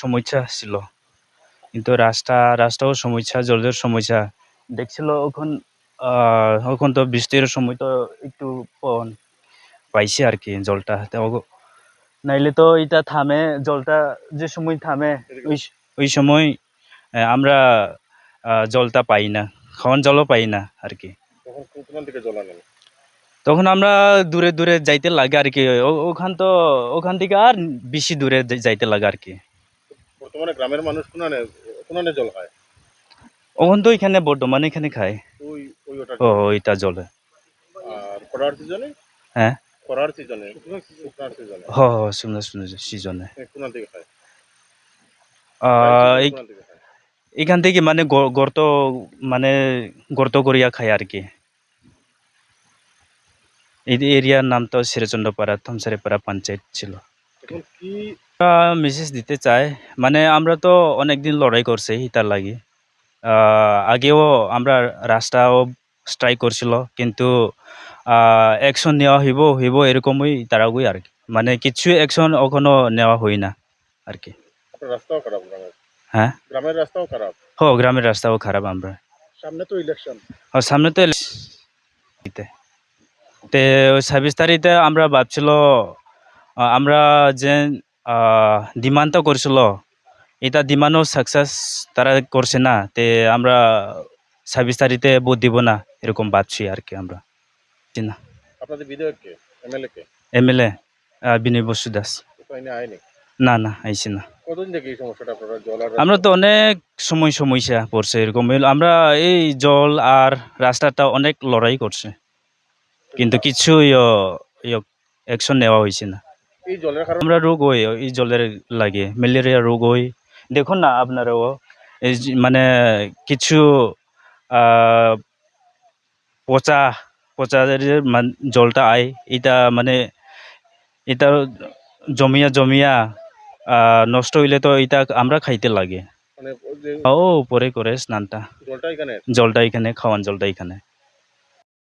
সমস্যা ছিল। কিন্তু রাস্তা রাস্তাও সমস্যা জলের সমস্যা। দেখছিল ওখান এখন তো বৃষ্টির সময় তো একটু পাইছে আর কি জলটা। নাইলে তো এটা থামে জলটা যে সময় থামে ওই ওই সময় আমরা জলটা পাই না খাওয়ান জলও পাই না আর কি। তখন আমরা দূরে দূরে যাইতে লাগে আর কি ওখান তো ওখান থেকে আর বেশি দূরে যাইতে লাগে আর কি। বর্তমানে গ্রামের মানুষ কোনানে কোনানে জল খায়। ওখান তো এখানে বর্তমানে এখানে খায়। ওই ওই ওটা ও ওইটা জলে। আর খরার সিজনে? হ্যাঁ? খরার সিজনে শুকনার সিজনে। হ হ সিজনে। কোনার দিকে খায়। আহ, এখান থেকে মানে গর্ত মানে গর্ত করিয়া খায় আর কি। এই এরিয়ার নাম তো সিরাচন্দ্রপাড়া থমসারিপাড়া পঞ্চায়েত ছিল। এখন কি মেসেজ দিতে চাই। মানে আমরা তো অনেকদিন লড়াই করছি ইটার লাগি। আগেও আমরা রাস্তাও স্ট্রাইক করছিল কিন্তু অ্যাকশন নেওয়া হইব হইব এরকমই তারাগুই আর কি। মানে কিছু অ্যাকশন এখনও নেওয়া হয় না আর কি। রাস্তাও খারাপ হ্যাঁ? গ্রামের রাস্তাও খারাপ? হ গ্রামের রাস্তাও খারাপ আমরা। সামনে তো ইলেকশন সামনে তো তে ছাব্বিশ তারিখে আমরা ভাবছিল আমরা যে ডিমান্ড তো করছিল এটা ডিমান্ডও সাকসেস তারা করছে না তে আমরা ছাব্বিশ তারিখে ভোট দিব না এরকম ভাবছি আর কি আমরা। না। আপনাদের এমএলএ কে? এমএলএ বিনয় বসু দাস। না না আইসি না। আমরা তো অনেক সময় সমস্যা পড়ছে এরকম। আমরা এই জল আর রাস্তাটা অনেক লড়াই করছে। কিন্তু কিছু অ্যাকশন নেওয়া হয়েছে না। এই জলের কারণে আমরা রোগ হই এই জলের লাগে ম্যালেরিয়া রোগ হই। দেখুন না আপনারাও এই মানে কিছু পচা পচা জলটা আয় এটা মানে এটা জমিয়া জমিয়া আহ, নষ্ট হইলে তো এটা আমরা খাইতে লাগে। মানে ও পরে করে স্নানটা। জলটা এখানে? জলটা এখানে খাওয়ান জলটা এখানে।